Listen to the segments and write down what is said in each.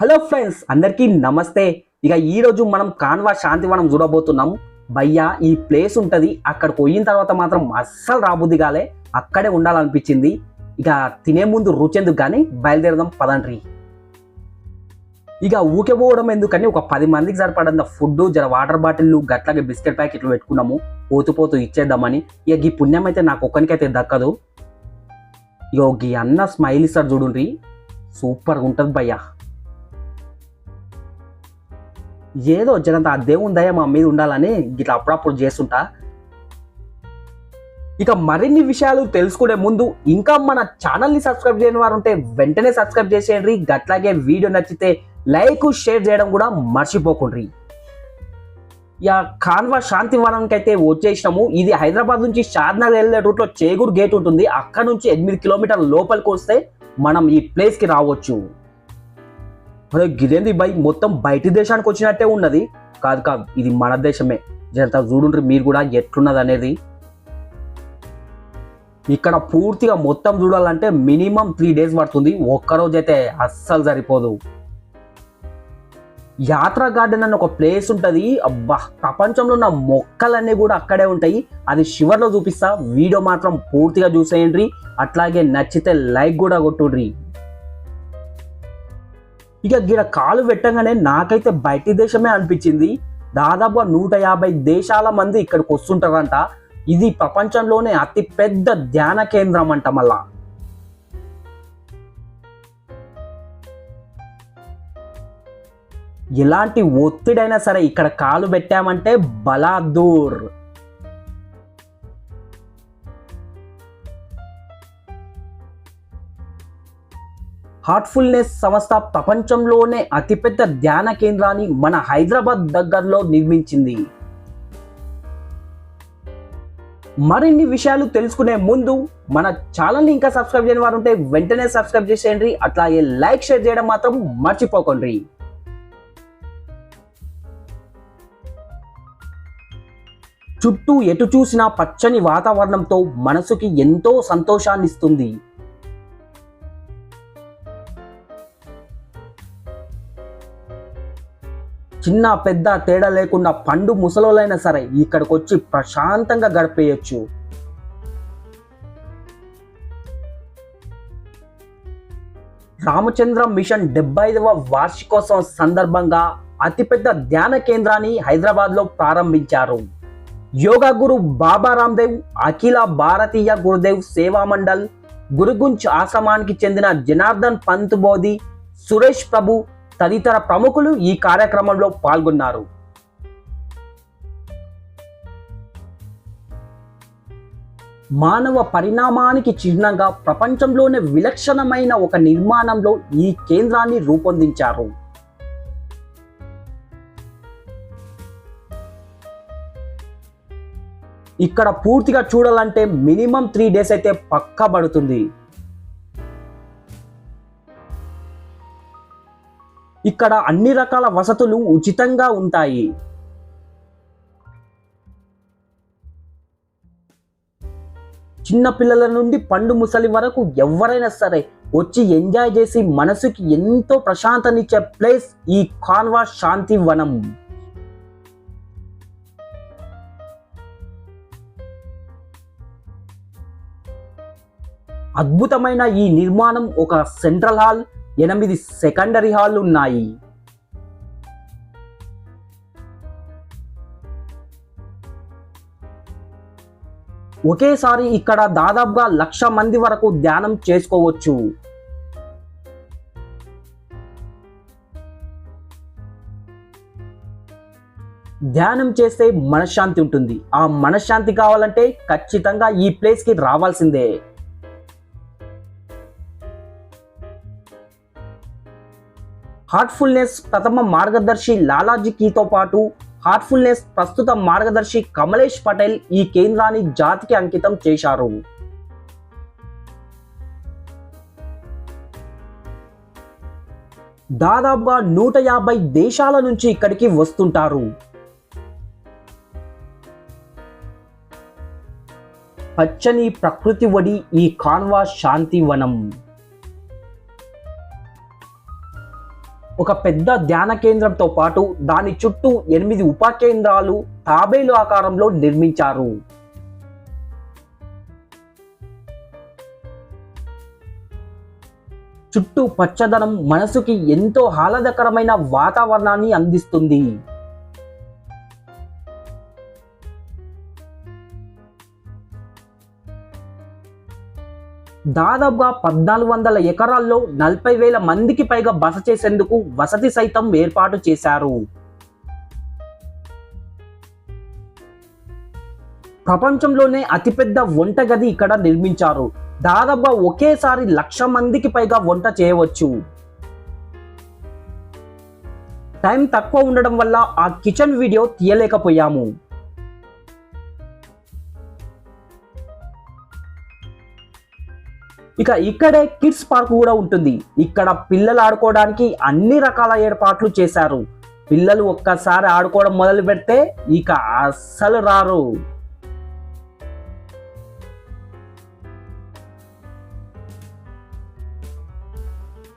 Hello friends అందరికీ నమస్తే. ఇక ఈరోజు మనం కాన్వా శాంతివనం చూడబోతున్నాం భయ్యా ఈ ప్లేస్ ఉంటుంది అక్కడికి పోయిన తర్వాత మాత్రం అస్సలు రాబుద్ది కాలే అక్కడే ఉండాలనిపించింది. ఇక తినే ముందు రుచెందుకు కానీ బయలుదేరదాం పదండ్రి. ఇక ఊకే పోవడం ఎందుకని ఒక పది మందికి సరిపడంత ఫుడ్ జర వాటర్ బాటిల్లు గట్లాగే బిస్కెట్ ప్యాకెట్లు పెట్టుకున్నాము. పోతూ ఇచ్చేద్దామని. ఇక ఈ పుణ్యం అయితే నాకు ఒక్కనికైతే దక్కదు. ఇక ఈ అన్న స్మైల్ ఇస్తాడు చూడుండ్రి. సూపర్గా ఉంటుంది భయ్యా. ఏదో జనంత ఆ దేవుని దయ మా మీద ఉండాలని ఇట్లా అప్పుడప్పుడు చేస్తుంటా. ఇక మరిన్ని విషయాలు తెలుసుకునే ముందు ఇంకా మన ఛానల్ని సబ్స్క్రైబ్ చేయని వారు ఉంటే వెంటనే సబ్స్క్రైబ్ చేసేయండి. గట్లాగే వీడియో నచ్చితే లైక్ షేర్ చేయడం కూడా మర్చిపోకుండ్రి ఇక కాన్వా శాంతివనంకి అయితే వచ్చేసినాము. ఇది హైదరాబాద్ నుంచి షాద్నగర్ వెళ్ళే రూట్లో చేగూరు గేట్ ఉంటుంది. అక్కడ నుంచి ఎనిమిది కిలోమీటర్ల లోపలికి వస్తే మనం ఈ ప్లేస్కి రావచ్చు. అరే గిదేంది బై మొత్తం బయటి దేశానికి వచ్చినట్టే ఉన్నది. కాదు కాదు ఇది మన దేశమే. జనతా చూడుండ్రి మీరు కూడా ఎట్లున్నది అనేది. ఇక్కడ పూర్తిగా మొత్తం చూడాలంటే మినిమం త్రీ డేస్ పడుతుంది. ఒక్కరోజు అయితే అస్సలు సరిపోదు. యాత్రా గార్డెన్ అని ఒక ప్లేస్ ఉంటుంది. అబ్బా ప్రపంచంలో ఉన్న మొక్కలన్నీ కూడా అక్కడే ఉంటాయి. అది షివర్లో చూపిస్తా. వీడియో మాత్రం పూర్తిగా చూసేయండి. అట్లాగే నచ్చితే లైక్ కూడా కొట్టుడ్రి. ఇక గిడ కాలు పెట్టగానే నాకైతే బయటి దేశమే అనిపించింది. దాదాపు నూట యాభై దేశాల మంది ఇక్కడికి వస్తుంటారంట. ఇది ప్రపంచంలోనే అతి పెద్ద ధ్యాన కేంద్రం అంట మళ్ళా. ఎలాంటి ఒత్తిడైనా సరే ఇక్కడ కాలు పెట్టామంటే బలాదూర్. హార్ట్ఫుల్నెస్ సంస్థ ప్రపంచంలోనే అతిపెద్ద ధ్యాన కేంద్రాన్ని మన హైదరాబాద్ దగ్గరలో నిర్మించింది. మరిన్ని విషయాలు తెలుసుకునే ముందు మన ఛానల్ని ఇంకా సబ్స్క్రైబ్ చేయని వారు ఉంటే వెంటనే సబ్స్క్రైబ్ చేసేయండి. అట్లాగే లైక్ షేర్ చేయడం మాత్రం మర్చిపోకండి. చుట్టూ ఎటు చూసినా పచ్చని వాతావరణంతో మనసుకి ఎంతో సంతోషాన్నిస్తుంది. చిన్న పెద్ద తేడా లేకుండా పండు ముసలోలైనా సరే ఇక్కడికి వచ్చి ప్రశాంతంగా గడిపేయచ్చు. రామచంద్ర మిషన్ డెబ్బై ఐదవ వార్షికోత్సవం సందర్భంగా అతిపెద్ద ధ్యాన కేంద్రాన్ని హైదరాబాద్లో ప్రారంభించారు. యోగా గురు బాబా రామ్దేవ్ అఖిల భారతీయ గురుదేవ్ సేవా మండల్ గురుగుంజ్ ఆశ్రమానికి చెందిన జనార్దన్ పంత్ బోధి సురేష్ ప్రభు తదితర ప్రముఖులు ఈ కార్యక్రమంలో పాల్గొన్నారు. మానవ పరిణామానికి చిహ్నంగా ప్రపంచంలోనే విలక్షణమైన ఒక నిర్మాణంలో ఈ కేంద్రాన్ని రూపొందించారు. ఇక్కడ పూర్తిగా చూడాలంటే మినిమం త్రీ డేస్ అయితే పక్కా పడుతుంది ఇక్కడ అన్ని రకాల వసతులు ఉచితంగా ఉంటాయి. చిన్న పిల్లల నుండి పండు ముసలి వరకు ఎవరైనా సరే వచ్చి ఎంజాయ్ చేసి మనసుకి ఎంతో ప్రశాంతనిచ్చే ప్లేస్ ఈ కాన్వా శాంతి వనం. అద్భుతమైన ఈ నిర్మాణం ఒక సెంట్రల్ హాల్ ఎనిమిది సెకండరీ హాల్ ఉన్నాయి. ఒకేసారి ఇక్కడ దాదాపుగా లక్ష మంది వరకు ధ్యానం చేసుకోవచ్చు. ధ్యానం చేస్తే మనశ్శాంతి ఉంటుంది. ఆ మనశ్శాంతి కావాలంటే ఖచ్చితంగా ఈ ప్లేస్కి రావాల్సిందే. హార్ట్ఫుల్నెస్ ప్రథమ మార్గదర్శి లాలాజీకితో పాటు హార్ట్ఫుల్నెస్ ప్రస్తుత మార్గదర్శి కమలేష్ పటేల్ ఈ కేంద్రాన్ని జాతికి అంకితం చేశారు. దాదాపుగా నూట యాభై దేశాల నుంచి ఇక్కడికి వస్తుంటారు. పచ్చని ప్రకృతి వడి ఈ కాన్వా శాంతివనం. ఒక పెద్ద ధ్యాన కేంద్రంతో పాటు దాని చుట్టూ ఎనిమిది ఉప కేంద్రాలు తాబేలు ఆకారంలో నిర్మించారు. చుట్టూ పచ్చదనం మనసుకి ఎంతో ఆహ్లాదకరమైన వాతావరణాన్ని అందిస్తుంది. దాదాపుగా పద్నాలుగు వందల ఎకరాల్లో నలభై వేల మందికి పైగా బస చేసేందుకు వసతి సైతం ఏర్పాటు చేశారు. ప్రపంచంలోనే అతిపెద్ద వంటగది ఇక్కడ నిర్మించారు. దాదాపుగా ఒకేసారి లక్ష మందికి పైగా వంట చేయవచ్చు. టైం తక్కువ ఉండడం వల్ల ఆ కిచెన్ వీడియో తీయలేకపోయాము. ఇక ఇక్కడే కిడ్స్ పార్క్ కూడా ఉంటుంది. ఇక్కడ పిల్లలు ఆడుకోవడానికి అన్ని రకాల ఏర్పాట్లు చేశారు. పిల్లలు ఒక్కసారి ఆడుకోవడం మొదలు పెడితే ఇక అస్సలు రారు.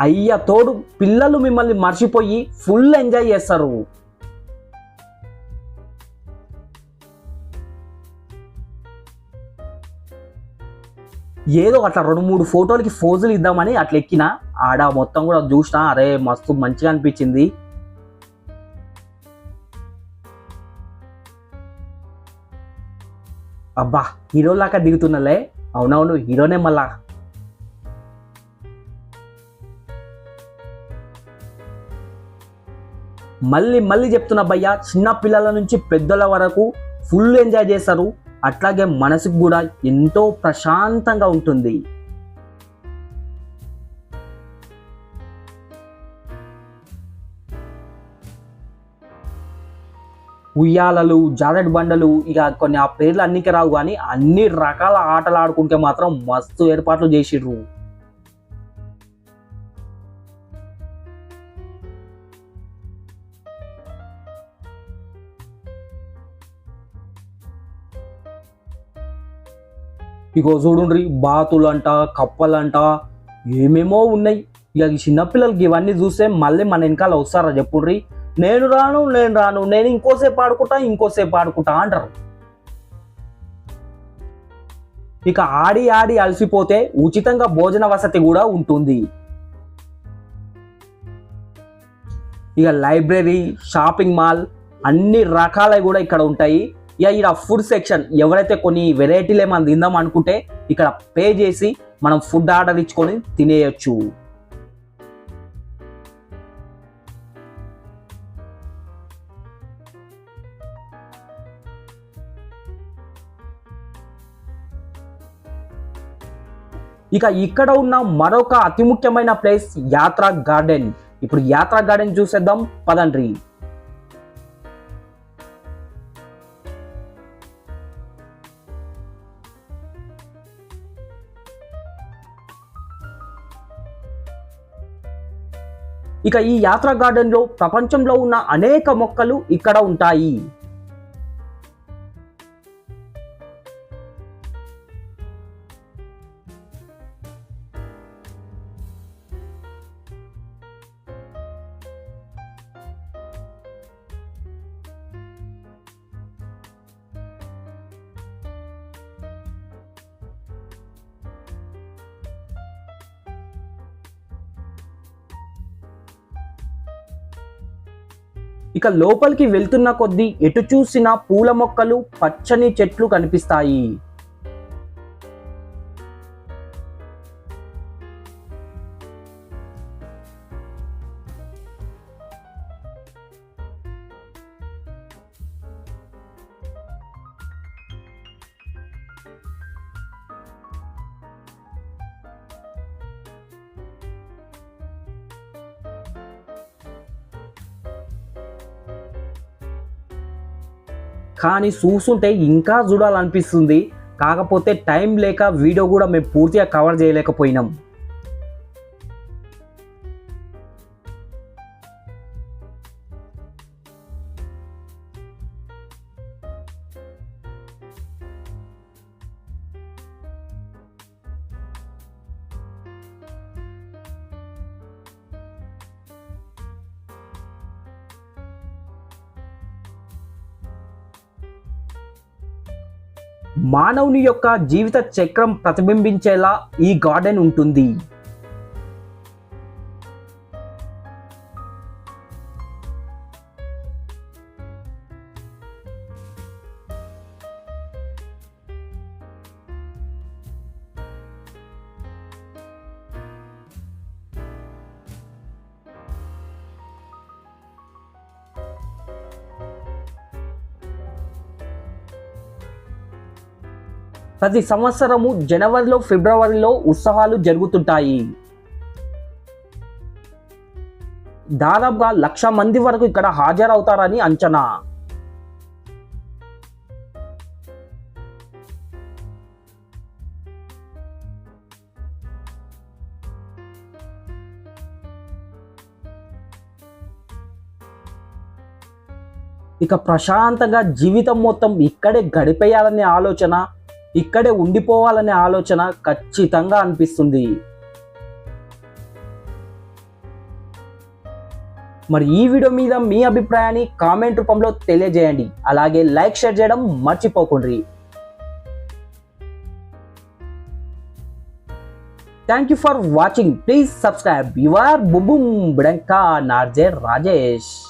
అయ్య తోడు పిల్లలు మిమ్మల్ని మర్చిపోయి ఫుల్ ఎంజాయ్ చేస్తారు. ఏదో అట్లా రెండు మూడు ఫోటోలకి ఫోజులు ఇద్దామని అట్లా ఎక్కిన ఆడ మొత్తం కూడా చూసిన అరే మస్తు మంచిగా అనిపించింది. అబ్బా హీరోలాగా దిగుతున్నలే. అవునవును హీరోనే మళ్ళా. మళ్ళీ మళ్ళీ చెప్తున్నా భయ్య చిన్న పిల్లల నుంచి పెద్దల వరకు ఫుల్ ఎంజాయ్ చేస్తారు. అట్లాగే మనసుకు కూడా ఎంతో ప్రశాంతంగా ఉంటుంది. ఉయ్యాలలు జారెడ్ బండలు ఇక కొన్ని ఆ పేర్లు అన్నికి రావు కానీ అన్ని రకాల ఆటలు ఆడుకుంటే మాత్రం మస్తు ఏర్పాట్లు చేసిర్రు. ఇగో చూడుండ్రి బాతులంట కప్పలంట ఏమేమో ఉన్నాయి. ఇక చిన్నపిల్లలకి ఇవన్నీ చూస్తే మళ్ళీ మన వెనకాల వస్తారా చెప్పుండ్రి? నేను రాను నేను రాను నేను ఇంకోసేపు ఆడుకుంటా ఇంకోసేపు ఆడుకుంటా అంటారు. ఇక ఆడి ఆడి అలసిపోతే ఉచితంగా భోజన వసతి కూడా ఉంటుంది. ఇక లైబ్రరీ షాపింగ్ మాల్ అన్ని రకాలవి కూడా ఇక్కడ ఉంటాయి. ఇక ఇక్కడ ఫుడ్ సెక్షన్ ఎవరైతే కొన్ని వెరైటీలే మనం తిందాం అనుకుంటే ఇక్కడ పే చేసి మనం ఫుడ్ ఆర్డర్ ఇచ్చుకొని తినేయచ్చు. ఇక ఇక్కడ ఉన్న మరొక అతి ముఖ్యమైన ప్లేస్ యాత్రా గార్డెన్. ఇప్పుడు యాత్రా గార్డెన్ చూసేద్దాం. పదండ్రి. ఇక ఈ యాత్రా గార్డెన్లో ప్రపంచంలో ఉన్న అనేక మొక్కలు ఇక్కడ ఉంటాయి. ఇక లోపలికి వెళ్తున్న కొద్దీ ఎటు చూసినా పూల మొక్కలు పచ్చని చెట్లు కనిపిస్తాయి. కానీ చూస్తుంటే ఇంకా చూడాలనిపిస్తుంది. కాకపోతే టైం లేక వీడియో కూడా మేము పూర్తిగా కవర్ చేయలేకపోయినాం. మానవుని యొక్క జీవిత చక్రం ప్రతిబింబించేలా ఈ గార్డెన్ ఉంటుంది. ప్రతి సంవత్సరము జనవరిలో ఫిబ్రవరిలో ఉత్సవాలు జరుగుతుంటాయి. దాదాపుగా లక్ష మంది వరకు ఇక్కడ హాజరవుతారని అంచనా. ఇక ప్రశాంతంగా జీవితం మొత్తం ఇక్కడే గడిపేయాలనే ఆలోచన ఇక్కడే ఉండిపోవాలనే ఆలోచన ఖచ్చితంగా అనిపిస్తుంది. మరి ఈ వీడియో మీద మీ అభిప్రాయాన్ని కామెంట్ రూపంలో తెలియజేయండి. అలాగే లైక్ షేర్ చేయడం మర్చిపోకండి. Thank you for watching please subscribe your బుబుమ్ బిడంకా నార్జే రాజేష్